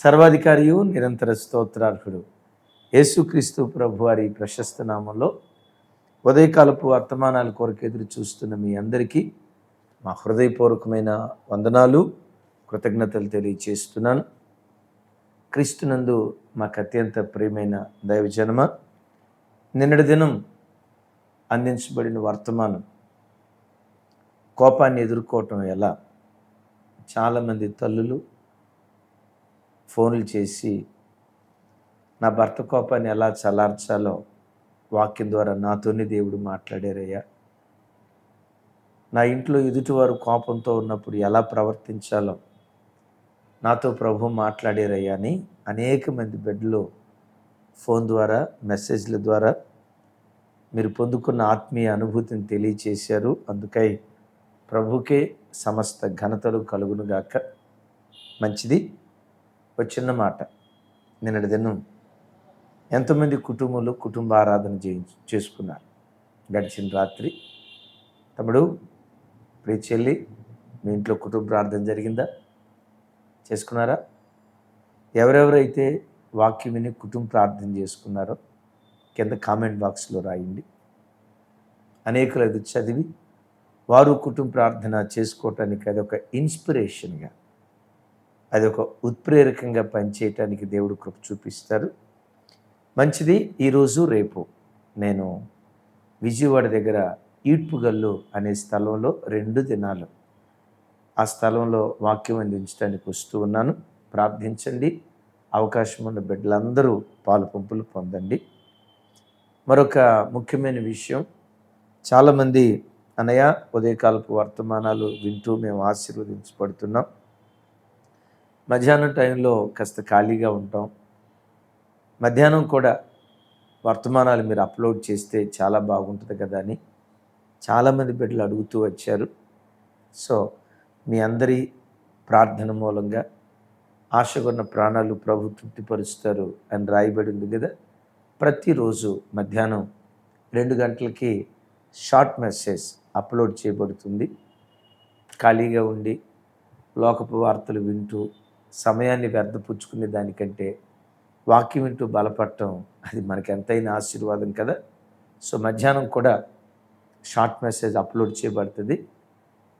సర్వాధికారియు నిరంతర స్తోత్రార్హుడు. యేసుక్రీస్తు ప్రభు వారి ప్రశస్త నామంలో ఉదయకాలపు వర్తమానాల కొరకు ఎదురు చూస్తున్న మీ అందరికీ మా హృదయపూర్వకమైన వందనాలు కృతజ్ఞతలు తెలియచేస్తున్నాను. క్రీస్తునందు మాకు అత్యంత ప్రియమైన దైవజనమ నిన్నటి దినం అందించబడిన వర్తమానం కోపాన్ని ఎదుర్కోవటం ఎలా? చాలామంది తల్లులు ఫోన్లు చేసి నా భర్త కోపాన్ని ఎలా చలార్చాలో వాక్యం ద్వారా నాతోనే దేవుడు మాట్లాడారయ్యా. నా ఇంట్లో ఎదుటివారు కోపంతో ఉన్నప్పుడు ఎలా ప్రవర్తించాలో నాతో ప్రభు మాట్లాడారయ్యా అని అనేక మంది బిడ్డలు ఫోన్ ద్వారా మెసేజ్ల ద్వారా మీరు పొందుకున్న ఆత్మీయ అనుభూతిని తెలియచేశారు. అందుకై ప్రభుకే సమస్త ఘనతలు కలుగునుగాక. మంచిది. ఒక చిన్న మాట నిన్నటి దినం ఎంతమంది కుటుంబంలో కుటుంబ ఆరాధన చేసుకున్నారు. గడిచిన రాత్రి తమ్ముడు ప్రియ చెల్లి మీ ఇంట్లో కుటుంబ ప్రార్థన జరిగిందా? చేసుకున్నారా? ఎవరెవరైతే వాక్యం విని కుటుంబ ప్రార్థన చేసుకున్నారో కింద కామెంట్ బాక్స్లో రాయండి. అనేకులు అది చదివి వారు కుటుంబ ప్రార్థన చేసుకోవటానికి అది ఒక ఇన్స్పిరేషన్గా అది ఒక ఉత్ప్రేరకంగా పనిచేయటానికి దేవుడు కృప చూపిస్తారు. మంచిది ఈరోజు రేపు. నేను విజయవాడ దగ్గర ఈడ్పుగల్లు అనే స్థలంలో రెండు దినాలు ఆ స్థలంలో వాక్యం అందించడానికి వస్తూ ఉన్నాను. ప్రార్థించండి. అవకాశం ఉన్న బిడ్డలందరూ పాలు పంపులు పొందండి. మరొక ముఖ్యమైన విషయం చాలామంది అనయ ఉదయకాలపు వర్తమానాలు వింటూ మేము ఆశీర్వదించబడుతున్నాం. మధ్యాహ్నం టైంలో కాస్త ఖాళీగా ఉంటాం. మధ్యాహ్నం కూడా వర్తమానాలు మీరు అప్లోడ్ చేస్తే చాలా బాగుంటుంది కదా అని చాలామంది బిడ్డలు అడుగుతూ వచ్చారు. సో మీ అందరి ప్రార్థన మూలంగా ఆశకున్న ప్రాణాలు ప్రభు తృప్తిపరుస్తారు అని రాయబడి ఉంది కదా. ప్రతిరోజు మధ్యాహ్నం రెండు గంటలకి షార్ట్ మెసేజ్ అప్లోడ్ చేయబడుతుంది. ఖాళీగా ఉండి లోకపు వార్తలు వింటూ సమయాన్ని వ్యర్థపుచ్చుకునే దానికంటే వాక్యం వింటూ బలపడటం అది మనకి ఎంతైనా ఆశీర్వాదం కదా? సో మధ్యాహ్నం కూడా షార్ట్ మెసేజ్ అప్లోడ్ చేయబడుతుంది.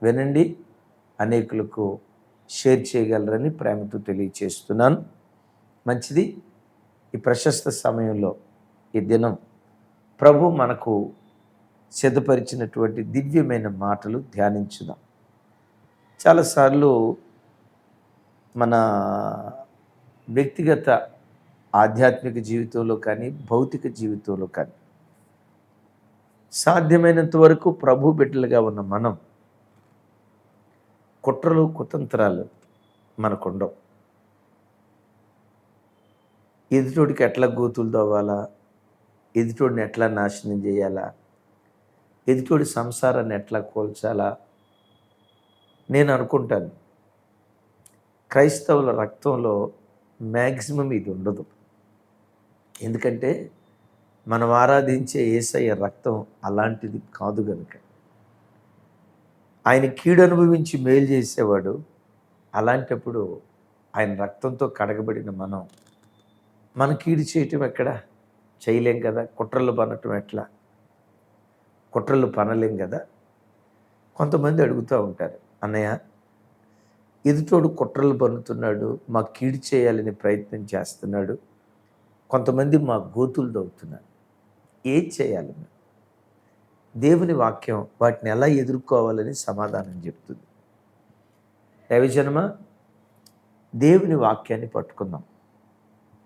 వినండి అనేకులకు షేర్ చేయగలరని ప్రేమతో తెలియచేస్తున్నాను. మంచిది. ఈ ప్రశస్త సమయంలో ఈ దినం ప్రభు మనకు సిద్ధపరిచినటువంటి దివ్యమైన మాటలు ధ్యానించుదాం. చాలాసార్లు మన వ్యక్తిగత ఆధ్యాత్మిక జీవితంలో కానీ భౌతిక జీవితంలో కానీ సాధ్యమైనంత వరకు ప్రభు బిడ్డలుగా ఉన్న మనం కుట్రలు కుతంత్రాలు మనకుండవు. ఎదుటోడికి ఎట్లా గోతులు తవ్వాలా? ఎదుటోడిని ఎట్లా నాశనం చేయాలా? ఎదుటోడి సంసారాన్ని ఎట్లా కోల్చాలా? నేను అనుకుంటాను. క్రైస్తవుల రక్తంలో మ్యాక్సిమం ఇది ఉండదు. ఎందుకంటే మనం ఆరాధించే ఏసయ్య రక్తం అలాంటిది కాదు కనుక ఆయన కీడు అనుభవించి మేలు చేసేవాడు అలాంటప్పుడు ఆయన రక్తంతో కడగబడిన మనం మన కీడు చేయటం ఎక్కడ? చేయలేం కదా? కుట్రలు పనటం ఎట్లా? కుట్రలు పనలేం కదా? కొంతమంది అడుగుతూ ఉంటారు అన్నయ్య ఎదుటోడు కుట్రలు పన్నుతున్నాడు మా కీడు చేయాలని ప్రయత్నం చేస్తున్నాడు. కొంతమంది మా గోతులు దొవుతున్నారు ఏం చేయాలి దేవుని వాక్యం వాటిని ఎలా ఎదుర్కోవాలని సమాధానం చెప్తుంది. దైవజనమ దేవుని వాక్యాన్ని పట్టుకుందాం.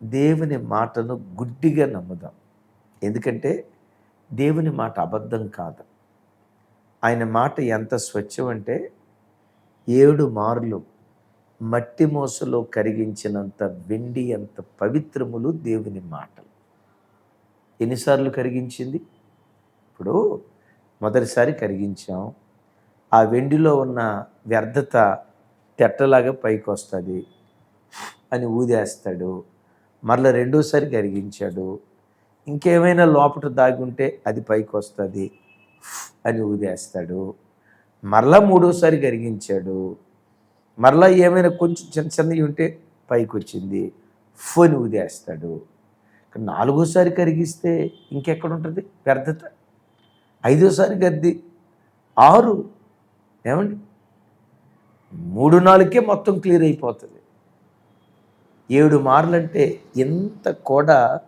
దేవుని మాటను గుడ్డిగా నమ్ముదాం. ఎందుకంటే దేవుని మాట అబద్ధం కాదు. ఆయన మాట ఎంత స్వచ్ఛం అంటే ఏడు మార్లు మట్టి మోసలో కరిగించినంత వెండి అంత పవిత్రములు దేవుని మాటలు. ఎన్నిసార్లు కరిగించింది? ఇప్పుడు మొదటిసారి కరిగించాం. ఆ వెండిలో ఉన్న వ్యర్థత తెట్టలాగా పైకి వస్తుంది అని ఊదేస్తాడు. మరలా రెండోసారి కరిగించాడు. ఇంకేమైనా లోపల దాగుంటే అది పైకి వస్తుంది అని ఊదేస్తాడు. మరలా మూడోసారి కరిగించాడు. మరలా ఏమైనా కొంచెం చిన్న చిన్నవి ఉంటే పైకి వచ్చింది ఫోన్ ఉదేస్తాడు నాలుగోసారి కరిగిస్తే ఇంకెక్కడ ఉంటుంది వ్యర్థత? ఐదోసారి గద్ది ఆరు? ఏమండి? మూడు నాలుగుకే మొత్తం క్లియర్ అయిపోతుంది. ఏడు మార్లంటే ఎంత కూడా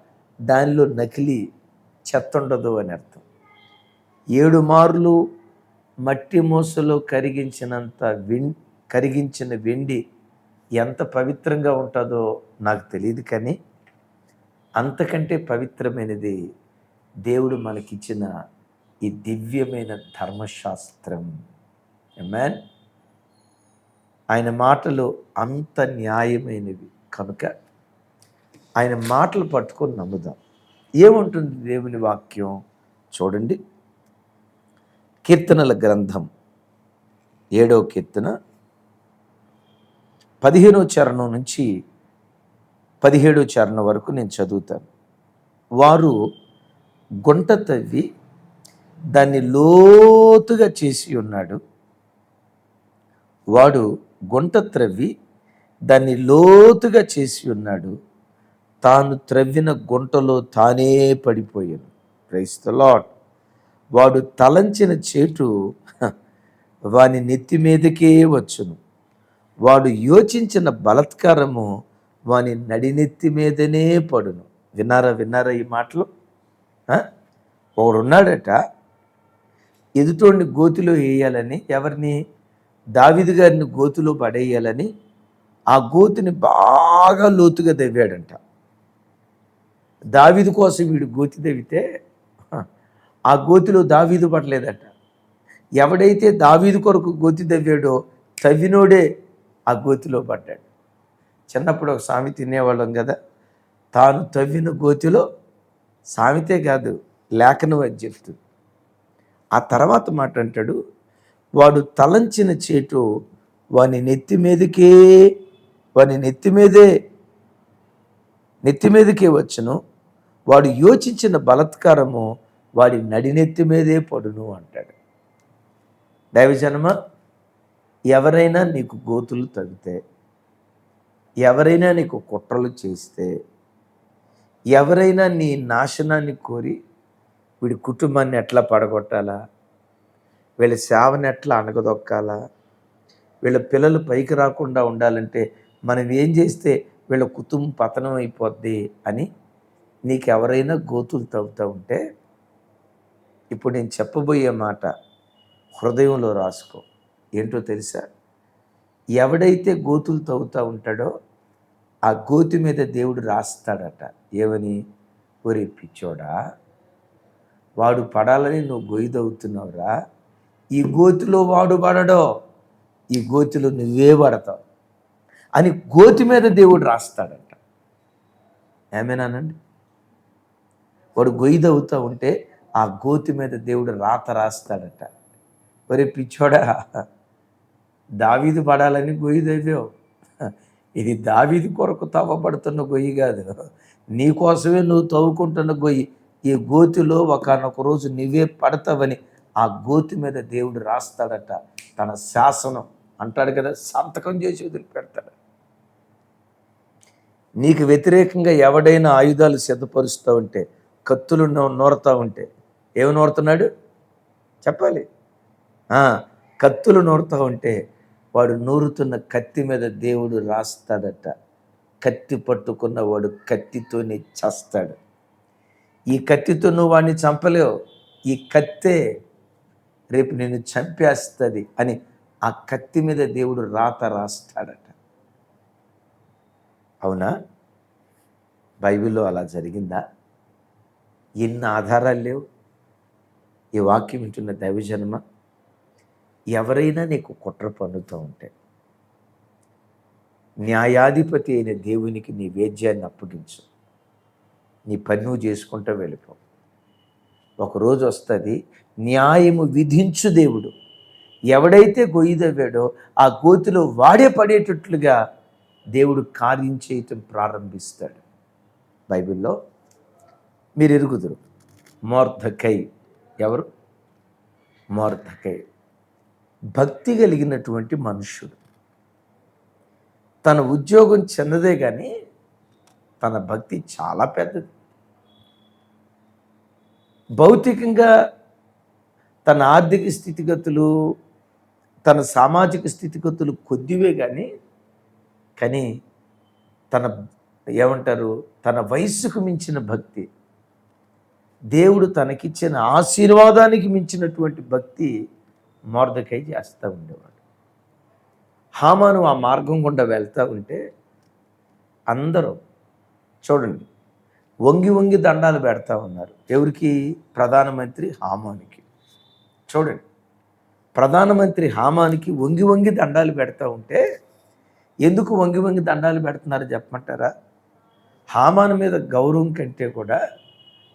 దానిలో నకిలీ చెత్త ఉండదు అని అర్థం. ఏడు మార్లు మట్టి మూసలో కరిగించినంత విన్ కరిగించిన వెండి ఎంత పవిత్రంగా ఉంటుందో నాకు తెలియదు కానీ అంతకంటే పవిత్రమైనది దేవుడు మనకిచ్చిన ఈ దివ్యమైన ధర్మశాస్త్రం. మ్యాన్ ఆయన మాటలు అంత న్యాయమైనవి. కనుక ఆయన మాటలు పట్టుకొని నమ్ముదాం. ఏముంటుంది దేవుని వాక్యం? చూడండి. కీర్తనల గ్రంథం ఏడవ కీర్తన పదిహేనో చరణం నుంచి పదిహేడో చరణం వరకు నేను చదువుతాను. వారు గుంట తవ్వి దాన్ని లోతుగా చేసి ఉన్నాడు. వాడు గుంట త్రవ్వి దాన్ని లోతుగా చేసి ఉన్నాడు. తాను త్రవ్విన గుంటలో తానే పడిపోయాను. ప్రైస్ ద లాట్ వాడు తలంచిన చేటు వాని నెత్తి మీదకే వచ్చును. వాడు యోచించిన బలత్కారము వాని నడినెత్తి మీదనే పడును. విన్నారా విన్నారా ఈ మాటలు? ఒకడున్నాడట ఒకడు ఉన్నాడట ఎదుటోడిని గోతిలో వేయాలని ఎవరిని? దావిది గారిని గోతిలో పడేయాలని ఆ గోతిని బాగా లోతుగా దవ్వాడంట దావీదు కోసం వీడు గోతి దవ్వితే ఆ గోతిలో దావీదు పడలేదట. ఎవడైతే దావీదు కొరకు గోతి దవ్వాడో తవ్వినోడే ఆ గోతిలో పడ్డాడు. చిన్నప్పుడు ఒక సామెత తినేవాళ్ళం కదా తాను తవ్విన గోతిలో సామెతే కాదు లేఖనం అని చెప్తుంది ఆ తర్వాత మాట అంటాడు వాడు తలంచిన చేటు వాని నెత్తి మీదకే వాని నెత్తి మీదే నెత్తి మీదకే వచ్చును. వాడు యోచించిన బలత్కారము వాడి నడినెత్తి మీదే పడును అంటాడు. దైవజనమ ఎవరైనా నీకు గోతులు తవ్వితే ఎవరైనా నీకు కుట్రలు చేస్తే ఎవరైనా నీ నాశనాన్ని కోరి వీడి కుటుంబాన్ని ఎట్లా పడగొట్టాలా? వీళ్ళ సేవని ఎట్లా అణగదొక్కాలా? వీళ్ళ పిల్లలు పైకి రాకుండా ఉండాలంటే మనం ఏం చేస్తే వీళ్ళ కుటుంబం పతనం అయిపోద్ది అని నీకు ఎవరైనా గోతులు తవ్వుతూ ఉంటే ఇప్పుడు నేను చెప్పబోయే మాట హృదయంలో రాసుకో. ఏంటో తెలుసా? ఎవడైతే గోతులు తవ్వుతూ ఉంటాడో ఆ గోతి మీద దేవుడు రాస్తాడట. ఏమని? ఒరే పిచ్చోడా వాడు పడాలని నువ్వు గొయ్యి తవ్వుతున్నావురా. ఈ గోతిలో వాడు పడడో ఈ గోతిలో నువ్వే పడతావు అని గోతి మీద దేవుడు రాస్తాడట. ఏమేనానండి? వాడు గొయ్యి తవ్వుతూ ఉంటే ఆ గోతి మీద దేవుడు రాత రాస్తాడట. ఒరే పిచ్చోడా దావీదు పడాలని గొయ్యి తవ్వావు. ఇది దావీది కొరకు తవ్వబడుతున్న గొయ్యి కాదు. నీకోసమే నువ్వు తవ్వుకుంటున్న గొయ్యి. ఈ గోతిలో ఒకనొక రోజు నువ్వే పడతావని ఆ గోతి మీద దేవుడు రాస్తాడట. తన శాసనం అంటాడు కదా సంతకం చేసి వదిలిపెడతాడు. నీకు వ్యతిరేకంగా ఎవడైనా ఆయుధాలు సిద్ధపరుస్తూ ఉంటే కత్తులు నూ- నూరుతూ ఉంటే ఏమి నూరుతున్నాడు? చెప్పాలి. కత్తులు నూరుతూ ఉంటే వాడు నూరుతున్న కత్తి మీద దేవుడు రాస్తాడట. కత్తి పట్టుకున్న వాడు కత్తితోనే చస్తాడు. ఈ కత్తితో నువ్వు వాడిని చంపలేవు. ఈ కత్తే రేపు నిన్ను చంపేస్తుంది అని ఆ కత్తి మీద దేవుడు రాత రాస్తాడట. అవునా? బైబిల్లో అలా జరిగిందా? ఎన్ని ఆధారాలు లేవు? ఈ వాక్యం వింటున్న దైవజన్మ? ఎవరైనా నీకు కుట్ర పన్నుతూ ఉంటే న్యాయాధిపతి అయిన దేవునికి నీ వేద్యాన్ని అప్పగించు. నీ పన్ను చేసుకుంటూ వెళ్ళిపో. ఒకరోజు వస్తుంది న్యాయము విధించు దేవుడు. ఎవడైతే గొయ్యిదవ్వాడో ఆ గోతిలో వాడే పడేటట్లుగా దేవుడు కార్యం చేయటం ప్రారంభిస్తాడు. బైబిల్లో మీరు ఎరుగుదురు మోర్ధకై ఎవరు? మోర్ధకై భక్తి కలిగినటువంటి మనుష్యుడు. తన ఉద్యోగం చిన్నదే కానీ తన భక్తి చాలా పెద్దది. భౌతికంగా తన ఆర్థిక స్థితిగతులు తన సామాజిక స్థితిగతులు కొద్దివే కానీ కానీ తన ఏమంటారు తన వయస్సుకు మించిన భక్తి దేవుడు తనకిచ్చిన ఆశీర్వాదానికి మించినటువంటి భక్తి మోర్దకై చేస్తూ ఉండేవాడు. హామాను ఆ మార్గం గుండా వెళ్తూ ఉంటే అందరూ చూడండి వంగి వంగి దండాలు పెడతా ఉన్నారు. ఎవరికి? ప్రధానమంత్రి హామానికి. చూడండి ప్రధానమంత్రి హామానికి వంగి వంగి దండాలు పెడతా ఉంటే ఎందుకు వంగి వంగి దండాలు పెడుతున్నారు చెప్పమంటారా? హామాను మీద గౌరవం కంటే కూడా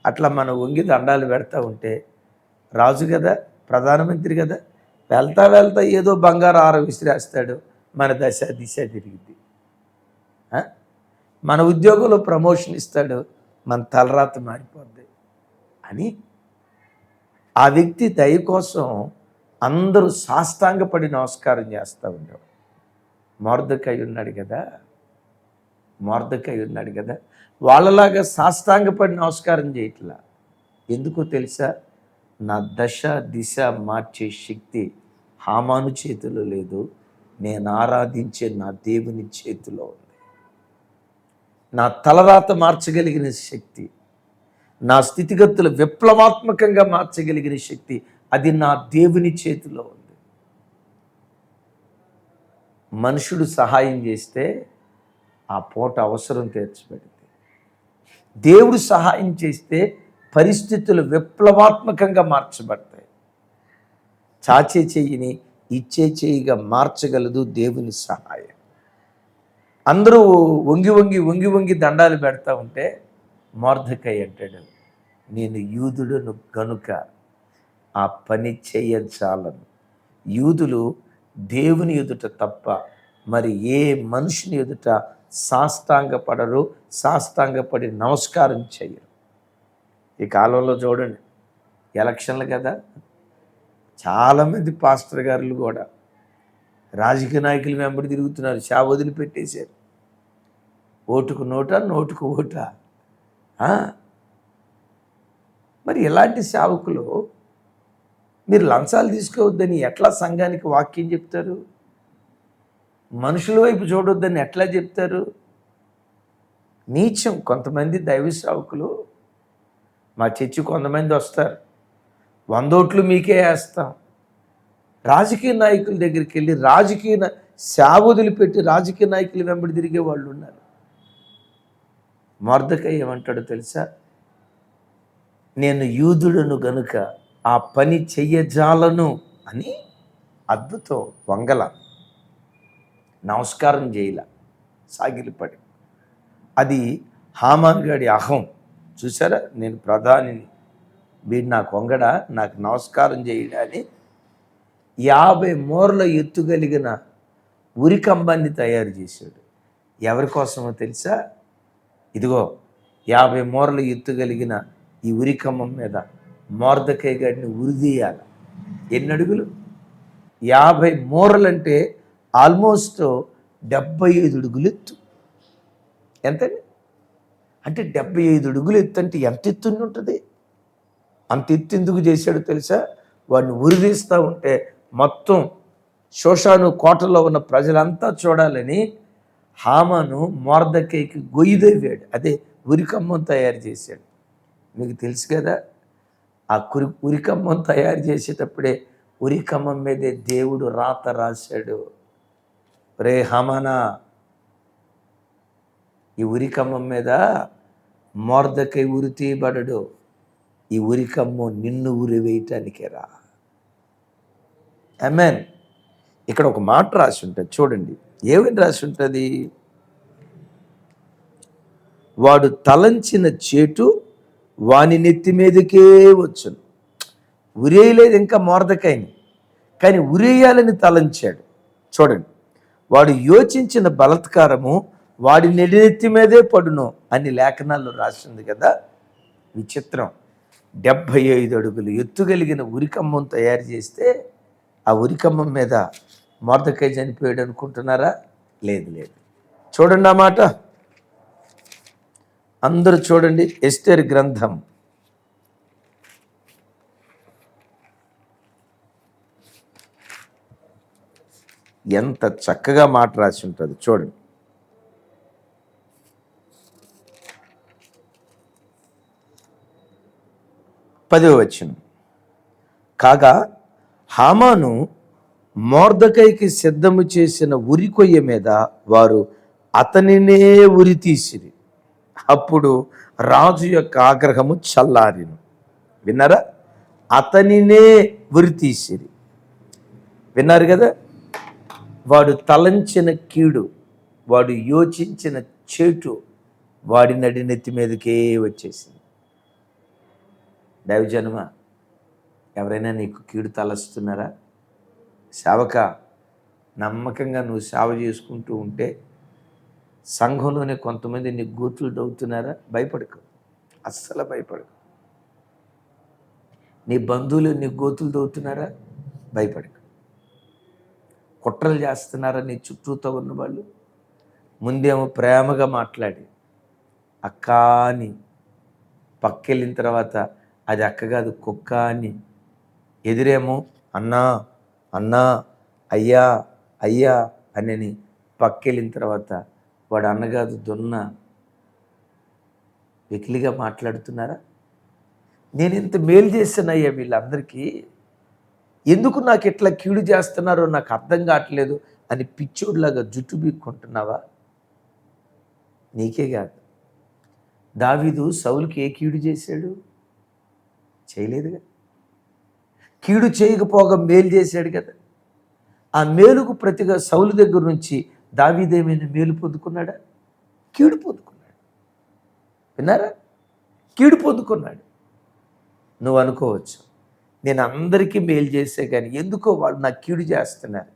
అట్లా మనం వంగి దండాలు పెడతా ఉంటే రాజు కదా ప్రధానమంత్రి కదా వెళ్తా వెళ్తా ఏదో బంగారు ఆర విసిరేస్తాడు మన దశ దిశ తిరిగింది మన ఉద్యోగంలో ప్రమోషన్ ఇస్తాడు. మన తలరాత మారిపోద్ది అని ఆ వ్యక్తి దయ కోసం అందరూ సాష్టాంగపడి నమస్కారం చేస్తూ ఉండేవారు. మోర్దకై ఉన్నాడు కదా. మోర్దకై ఉన్నాడు కదా. వాళ్ళలాగా సాష్టాంగపడి నమస్కారం చేయట్లా. ఎందుకో తెలుసా? నా దశ దిశ మార్చే శక్తి హామాను చేతిలో లేదు. నేను ఆరాధించే నా దేవుని చేతిలో ఉంది. నా తలరాత మార్చగలిగిన శక్తి నా స్థితిగతులు విప్లవాత్మకంగా మార్చగలిగిన శక్తి అది నా దేవుని చేతిలో ఉంది. మనుషుడు సహాయం చేస్తే ఆ పూట అవసరం తీర్చబడింది. దేవుడు సహాయం చేస్తే పరిస్థితులు విప్లవాత్మకంగా మార్చబడతాయి. చాచే చెయ్యిని ఇచ్చే చెయ్యిగా మార్చగలదు దేవుని సహాయం. అందరూ వంగి వంగి వంగి వంగి దండాలు పెడతా ఉంటే మోర్ధకై అంటాడు నేను యూదుడును గనుక ఆ పని చేయజాలను యూదులు దేవుని ఎదుట తప్ప మరి ఏ మనుషుని ఎదుట సాష్టాంగపడరు సాష్టాంగపడి నమస్కారం చేయరు. ఈ కాలంలో చూడండి ఎలక్షన్లు కదా. చాలామంది పాస్టర్ గారులు కూడా రాజకీయ నాయకులు వెంబడి తిరుగుతున్నారు చా వదిలిపెట్టేశారు. ఓటుకు నోట నోటుకు ఓట? మరి ఇలాంటి సేవకులు మీరు లంచాలు తీసుకోవద్దని ఎట్లా సంఘానికి వాక్యం చెప్తారు? మనుషుల వైపు చూడొద్దని ఎట్లా చెప్తారు? నీచం. కొంతమంది దైవ సేవకులు మా చర్చి కొంతమంది వస్తారు. వందోట్లు మీకే వేస్తాం. రాజకీయ నాయకుల దగ్గరికి వెళ్ళి రాజకీయ సేవ వదిలిపెట్టి రాజకీయ నాయకులు వెంబడి తిరిగే వాళ్ళు ఉన్నారు. మార్దకై ఏమంటాడో తెలుసా? నేను యూదుడను గనుక ఆ పని చెయ్యజాలను అని అద్భుతం వంగల. నమస్కారం చేయల సాగిలిపడి. అది హామాన్ గడి అహం. చూసారా నేను ప్రధానిని వీడు నాకు వంగడ నాకు నమస్కారం చేయడాన్ని యాభై మూరల ఎత్తుగలిగిన ఉరికంబాన్ని తయారు చేశాడు. ఎవరి కోసమో తెలుసా? ఇదిగో యాభై మూరలు ఎత్తుగలిగిన ఈ ఉరికంబం మీద మోర్దకై గడిని ఉరిదీయాలి ఎన్ని అడుగులు? యాభై మూరలంటే ఆల్మోస్ట్ డెబ్బై ఐదు అడుగులు ఎత్తు. ఎంతండి? అంటే డెబ్బై ఐదు అడుగులు ఎత్తు అంటే ఎంత ఎత్తుని ఉంటుంది? అంత ఎత్తు ఎందుకు చేశాడో తెలుసా? వాడిని ఉరిదీస్తూ ఉంటే మొత్తం శోషాను కోటలో ఉన్న ప్రజలంతా చూడాలని హామను గొయ్యి గొయ్యిదేవాడు అదే ఉరికమ్మం తయారు చేశాడు. మీకు తెలుసు కదా ఆ కురి ఉరికమ్మం తయారు చేసేటప్పుడే ఉరికమ్మం మీదే దేవుడు రాత రాశాడు. రే హమనా ఈ ఉరికమ్మం మీద మోర్దకై ఉరి తీయబడడు ఈ ఉరికమ్ము నిన్ను ఉరి వేయటానికే రా అమెన్ ఇక్కడ ఒక మాట రాసి ఉంటుంది చూడండి. ఏమని రాసి ఉంటుంది వాడు తలంచిన చేటు వాని నెత్తి మీదకే వచ్చును. ఉరేయలేదు ఇంకా మోర్దకైని కానీ ఉరేయాలని తలంచాడు. చూడండి. వాడు యోచించిన బలత్కారము వాడి నెడినెత్తి మీదే పడును అని లేఖనాల్లో రాసింది కదా. విచిత్రం. డెబ్భై ఐదు అడుగులు ఎత్తుగలిగిన ఉరికమ్మం తయారు చేస్తే ఆ ఉరికమ్మం మీద మోర్దకాయ చనిపోయాడు అనుకుంటున్నారా? లేదు లేదు. చూడండి ఆ మాట. అందరూ చూడండి ఎస్టేర్ గ్రంథం. ఎంత చక్కగా మాట రాసి ఉంటుంది చూడండి. పదవ వచ్చిన కాగా హామాను మోర్దకైకి సిద్ధము చేసిన ఉరి కొయ్య మీద వారు అతనినే ఉరి తీసిరి. అప్పుడు రాజు యొక్క ఆగ్రహము చల్లారిను. విన్నారా? అతనినే ఉరి తీసిరి. విన్నారు కదా? వాడు తలంచిన కీడు వాడు యోచించిన చేటు వాడి నడి నెత్తి మీదకే వచ్చేసింది. దైవజనమ ఎవరైనా నీకు కీడు తలస్తున్నారా సేవక నమ్మకంగా నువ్వు సేవ చేసుకుంటూ ఉంటే సంఘంలోనే కొంతమంది నీ గూతులు దవ్వుతున్నారా? భయపడకు. అస్సలు భయపడకు. నీ బంధువులు నీ గోతులు దవ్వుతున్నారా? భయపడకు. కుట్రలు చేస్తున్నారా నీ చుట్టూతో ఉన్న వాళ్ళు ముందేమో ప్రేమగా మాట్లాడి అక్కా అని పక్కెళ్ళిన తర్వాత అది అక్క కాదు కుక్క అని. ఎదురేమో అన్నా అన్నా అయ్యా అయ్యా అని పక్కెళ్ళిన తర్వాత వాడు అన్నగాదు దున్న వెకిలిగా మాట్లాడుతున్నారా? నేను ఇంత మేలు చేశానయ్యా వీళ్ళందరికీ. ఎందుకు నాకు ఇట్లా కీడు చేస్తున్నారో నాకు అర్థం కావట్లేదు అని పిచ్చోడ్లాగా జుట్టు బీక్కుంటున్నావా నీకే కాదు. దావీదు సౌలుకి ఏ కీడు చేశాడు? చేయలేదుగా. కీడు చేయకపోగా మేలు చేశాడు కదా. ఆ మేలుకు ప్రతిగా సౌలు దగ్గర నుంచి దావీదేమైనా మేలు పొందుకున్నాడా? కీడు పొందుకున్నాడు. విన్నారా? కీడు పొందుకున్నాడు. నువ్వు అనుకోవచ్చు నేను అందరికీ మేలు చేసే కానీ ఎందుకో వాళ్ళు నాకు కీడు చేస్తున్నారు.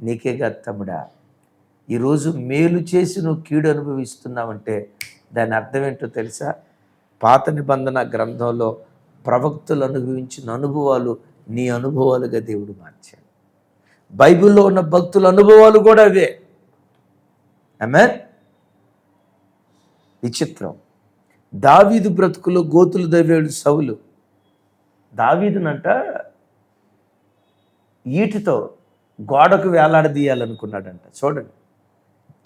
నీకే కాదు తమ్ముడా ఈరోజు మేలు చేసి నువ్వు కీడు అనుభవిస్తున్నావంటే దాని అర్థం ఏంటో తెలుసా? పాత నిబంధన గ్రంథంలో ప్రవక్తులు అనుభవించిన అనుభవాలు నీ అనుభవాలుగా దేవుడు మార్చాడు. బైబిల్లో ఉన్న భక్తుల అనుభవాలు కూడా అవే. ఆమె విచిత్రం. దావీదు బ్రతుకులో గోతులు దవ్వాడు సవులు దావీదునంట ఈటితో గోడకు వేలాడదీయాలనుకున్నాడంట. చూడండి.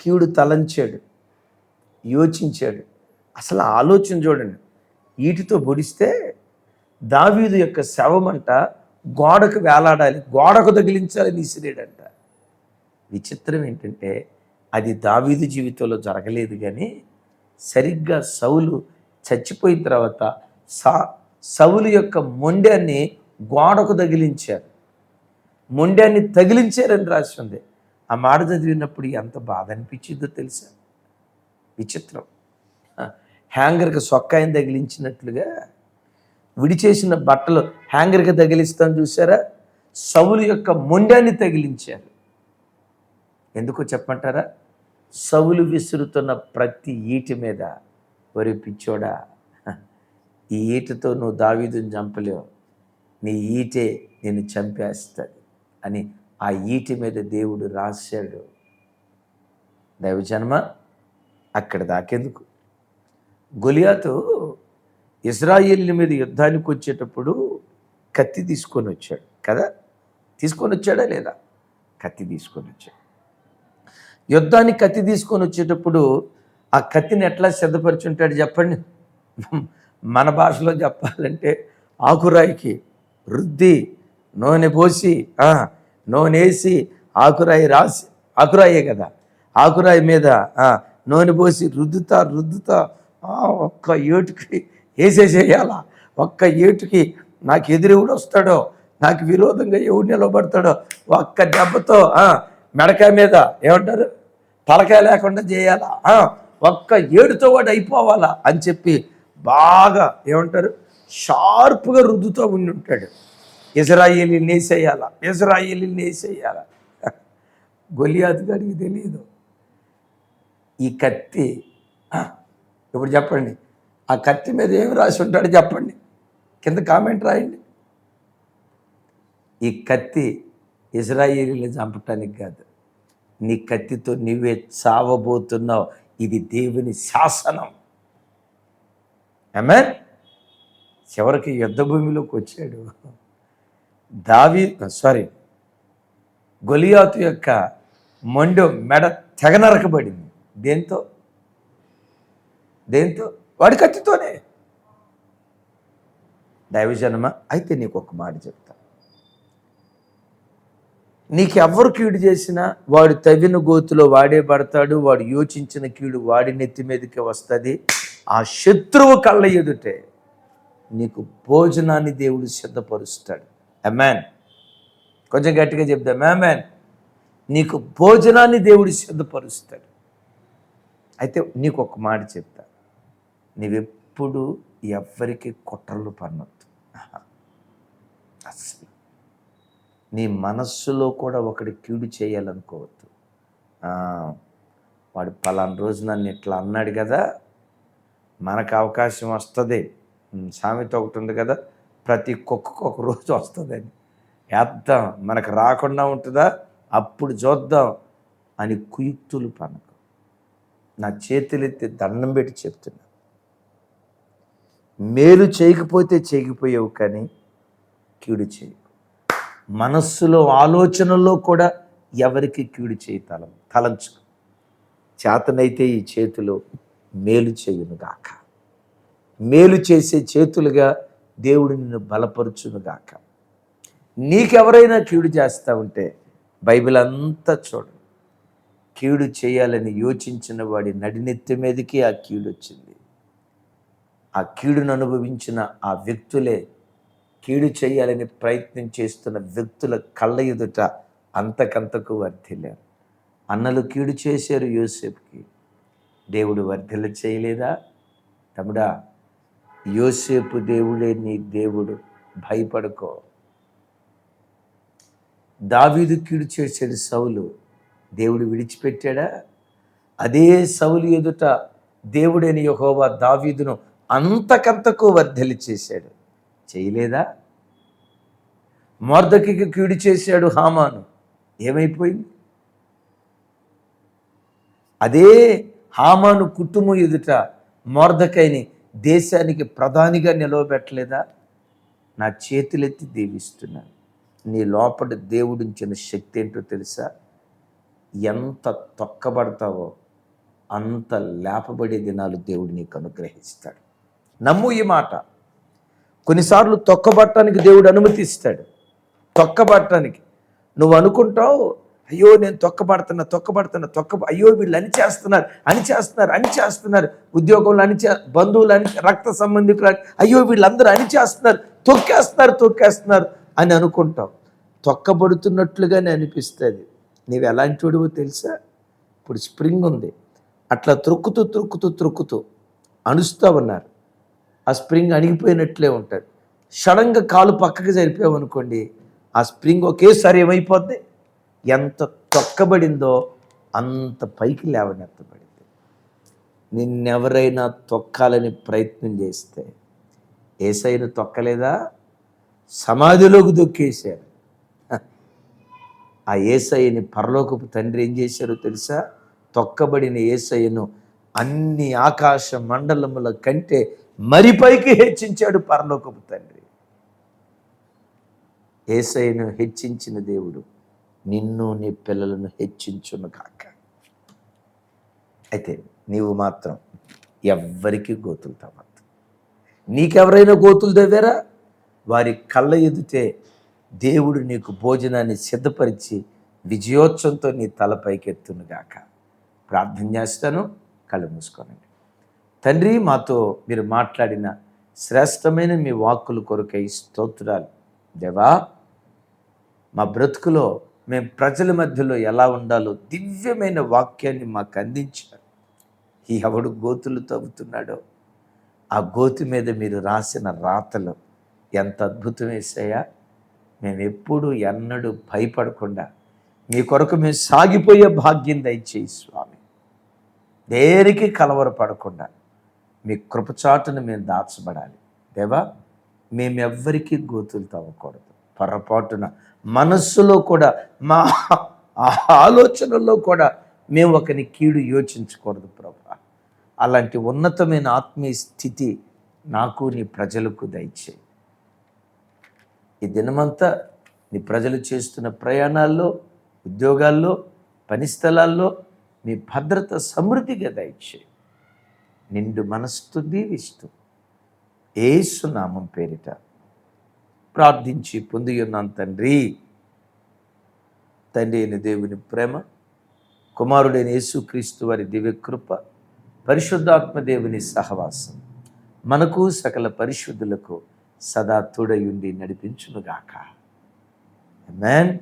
కీడు తలంచాడు. యోచించాడు. అసలు ఆలోచన చూడండి. ఈటితో పొడిస్తే దావీదు యొక్క శవమంట గోడకు వేలాడాలి గోడకు తగిలించాలని ఇసిరేడంట. విచిత్రం ఏంటంటే అది దావీదు జీవితంలో జరగలేదు కానీ సరిగ్గా సౌలు చచ్చిపోయిన తర్వాత సా సౌలు యొక్క మొండాన్ని గోడకు తగిలించారు. మొండాన్ని తగిలించారని రాసి ఉంది. ఆ మాట చదివినప్పుడు ఎంత బాధ అనిపించిందో తెలుసా? విచిత్రం. హ్యాంగర్కి సొక్కాయని తగిలించినట్లుగా విడిచేసిన బట్టలు హ్యాంగర్కి తగిలిస్తాం చూసారా సవులు యొక్క మొండాన్ని తగిలించారు. ఎందుకో చెప్పంటారా సవులు విసురుతున్న ప్రతి ఈటి మీద వరి పిచ్చోడా ఈ ఈటతో నువ్వు దావీదుని చంపలేవు. నీ ఈటే నేను చంపేస్తుంది అని ఆ ఈటి మీద దేవుడు రాశాడు. దైవజన్మ అక్కడ దాకెందుకు? గులియాతో ఇజ్రాయిల్ మీద యుద్ధానికి వచ్చేటప్పుడు కత్తి తీసుకొని వచ్చాడు కదా? తీసుకొని వచ్చాడా లేదా? కత్తి తీసుకొని వచ్చాడు. యుద్ధానికి కత్తి తీసుకొని వచ్చేటప్పుడు ఆ కత్తిని ఎట్లా సిద్ధపరిచుంటాడు చెప్పండి? మన భాషలో చెప్పాలంటే ఆకురాయికి రుద్ది నూనె పోసి నూనె వేసి ఆకురాయి రాసి ఆకురాయే కదా? ఆకురాయి మీద నూనె పోసి రుద్దుతా రుద్దుతా ఒక్క ఏటుకి వేసేసేయాలా ఒక్క ఏటుకి నాకు ఎదురెవడు వస్తాడో నాకు విరోధంగా ఎవడు నిలబడతాడో ఒక్క దెబ్బతో మెడకాయ మీద ఏమంటారు? తలకాయ లేకుండా చేయాలా? ఒక్క ఏడుతో వాడు అయిపోవాలా? అని చెప్పి బాగా ఏమంటారు? షార్ప్గా రుద్దుతో ఉండి ఉంటాడు. ఇజ్రాయిలీ నేసేయాలా? ఇజ్రాయిలీ నేసేయాలా? గొలియాదు గారికి తెలియదు ఈ కత్తి ఇప్పుడు చెప్పండి. ఆ కత్తి మీద ఏమి రాసి ఉంటాడో చెప్పండి. కింద కామెంట్ రాయండి. ఈ కత్తి ఇజ్రాయిలీని చంపటానికి కాదు. నీ కత్తితో నీవే చావబోతున్నావు. ఇది దేవుని శాసనం. ఏమే చివరికి యుద్ధ భూమిలోకి వచ్చాడు. దావి సారీ గొలియాతు యొక్క మొండు మెడ తెగ నరకబడింది. దేంతో? దేంతో? వాడి కత్తితోనే. దైవజనమా అయితే నీకు ఒక మాట చెప్తా. నీకు ఎవరు కీడు చేసినా వాడు తగిన గోతులో వాడే పడతాడు వాడు యోచించిన కీడు వాడి నెత్తి మీదకి వస్తుంది. ఆ శత్రువు కళ్ళ ఎదుటే నీకు భోజనాన్ని దేవుడు సిద్ధపరుస్తాడు. అమ్మాన్ కొంచెం గట్టిగా చెప్దాం అమ్మాన్ నీకు భోజనాన్ని దేవుడు సిద్ధపరుస్తాడు. అయితే నీకు ఒక మాట చెప్తా. నీవెప్పుడు ఎవ్వరికి కుట్రలు పన్నొద్దు అసలు నీ మనస్సులో కూడా ఒకటి కీడు చేయాలనుకోవద్దు. వాడు పలానా రోజు నన్ను ఇట్లా అన్నాడు కదా మనకు అవకాశం వస్తుంది. సామెతో సామెత ఒకటి ఉంది కదా ప్రతి కుక్కకు ఒక రోజు వస్తుందని. వేద్దాం మనకు రాకుండా ఉంటుందా? అప్పుడు చూద్దాం అని కుయుక్తులు పనకు. నా చేతులెత్తి దండం పెట్టి చెప్తున్నా. మేలు చేయకపోతే చేయకపోయావు కానీ కీడు చేయవు. మనస్సులో ఆలోచనలో కూడా ఎవరికి కీడు చేయి తలం తలంచు. చేతనైతే ఈ చేతులు మేలు చేయునుగాక మేలు చేసే చేతులుగా దేవుడు నిన్ను బలపరుచునుగాక నీకెవరైనా కీడు చేస్తా ఉంటే బైబిల్ అంతా చూడు. కీడు చేయాలని యోచించిన వాడి నడినెత్తి మీదకి ఆ కీడు వచ్చింది ఆ కీడును అనుభవించిన ఆ వ్యక్తులే కీడు చేయాలని ప్రయత్నం చేస్తున్న వ్యక్తుల కళ్ళ ఎదుట అంతకంతకు వర్ధిల్లారు. అన్నలు కీడు చేశారు యోసేపుకి. దేవుడు వర్ధిల్ల చేయలేదా? తమ్ముడా యోసేపు దేవుడే నీ దేవుడు భయపడుకో. దావీదు కీడు చేశాడు సౌలు. దేవుడు విడిచిపెట్టాడా? అదే సౌలు ఎదుట దేవుడైన యహోవా దావీదును అంతకంతకు వర్ధలి చేశాడు. చేయలేదా? మోర్దకికి కీడు చేశాడు హామాను. ఏమైపోయింది? అదే హామాను కుటుంబం ఎదుట మోర్దకైని దేశానికి ప్రధానిగా నిలవబెట్టలేదా? నా చేతులెత్తి దీవిస్తున్నాను నీ లోపల దేవుడించిన శక్తి ఏంటో తెలుసా? ఎంత తొక్కబడతావో అంత లేపబడే దినాలు దేవుడు నీకు అనుగ్రహిస్తాడు. నమ్ము ఈ మాట. కొన్నిసార్లు తొక్కబట్టడానికి దేవుడు అనుమతిస్తాడు తొక్కబట్టడానికి. నువ్వు అనుకుంటావు అయ్యో నేను తొక్కబడుతున్నా తొక్కబడుతున్నా తొక్క అయ్యో వీళ్ళు అని చేస్తున్నారు అని చేస్తున్నారు అని చేస్తున్నారు. ఉద్యోగంలో అని చే బంధువులు అని రక్త సంబంధికులు అని అయ్యో వీళ్ళందరూ అని చేస్తున్నారు తొక్కేస్తున్నారు తొక్కేస్తున్నారు అని అనుకుంటాం తొక్కబడుతున్నట్లుగానే అనిపిస్తుంది. నీవు ఎలాంటి వాడివో తెలుసా? ఇప్పుడు స్ప్రింగ్ ఉంది. అట్లా త్రొక్కుతూ త్రొక్కుతూ త్రొక్కుతూ అణుస్తూ ఉన్నారు ఆ స్ప్రింగ్ అణిగిపోయినట్లే ఉంటుంది సడన్గా కాలు పక్కకి జరిపావు అనుకోండి ఆ స్ప్రింగ్ ఒకేసారి ఏమైపోద్ది? ఎంత తొక్కబడిందో అంత పైకి లేవనెత్తబడింది. నిన్నెవరైనా తొక్కాలని ప్రయత్నం చేస్తే ఏసైను తొక్కలేదా? సమాధిలోకి దొక్కేశారు. ఆ ఏసయ్యని పరలోకపు తండ్రి ఏం చేశారో తెలుసా? తొక్కబడిన ఏసయ్యను అన్ని ఆకాశ మండలముల కంటే మరి పైకి హెచ్చించాడు పరలోకపు తండ్రి. ఏసైను హెచ్చించిన దేవుడు నిన్ను నీ పిల్లలను హెచ్చించును కాక అయితే నీవు మాత్రం ఎవ్వరికి గోతులు తవ్వద్దు. నీకెవరైనా గోతులు తవ్వారా? వారి కళ్ళ ఎదుటే దేవుడు నీకు భోజనాన్ని సిద్ధపరిచి విజయోత్సవంతో నీ తలపైకి ఎత్తునుగాక ప్రార్థన చేస్తాను కళ్ళు మూసుకోనండి. తండ్రి మాతో మీరు మాట్లాడిన శ్రేష్టమైన మీ వాక్కుల కొరకై స్తోత్రాలు. దేవా మా బ్రతుకులో మేము ప్రజల మధ్యలో ఎలా ఉండాలో దివ్యమైన వాక్యాన్ని మాకు అందించారు. ఈ ఎవడు గోతులు తవ్వుతున్నాడో ఆ గోతు మీద మీరు రాసిన రాతలు ఎంత అద్భుతం వేసాయా మేము ఎప్పుడు ఎన్నడూ భయపడకుండా మీ కొరకు మేము సాగిపోయే భాగ్యం దయచేయి స్వామి. దేనికి కలవరపడకుండా మీ కృపచాటును మేము దాచబడాలి. దేవా మేమెవ్వరికీ గోతులు తవ్వకూడదు. పొరపాటున మనస్సులో కూడా మా ఆ ఆలోచనల్లో కూడా మేము ఒకని కీడు యోచించకూడదు ప్రభా. అలాంటి ఉన్నతమైన ఆత్మీయ స్థితి నాకు నీ ప్రజలకు దయచేయి. ఈ దినమంతా నీ ప్రజలు చేస్తున్న ప్రయాణాల్లో ఉద్యోగాల్లో పని స్థలాల్లో మీ భద్రత సమృద్ధిగా దయచేయి. నిండు మనస్సు దీవిస్తూ ఏసు నామం పేరిట ప్రార్థించి పొంది ఉన్నాను తండ్రి. తండ్రి అయిన దేవుని ప్రేమ కుమారుడైన యేసుక్రీస్తు వారి దివ్యకృప పరిశుద్ధాత్మ దేవుని సహవాసం మనకు సకల పరిశుద్ధులకు సదా తోడయుండి నడిపించునుగాక. మ్యాన్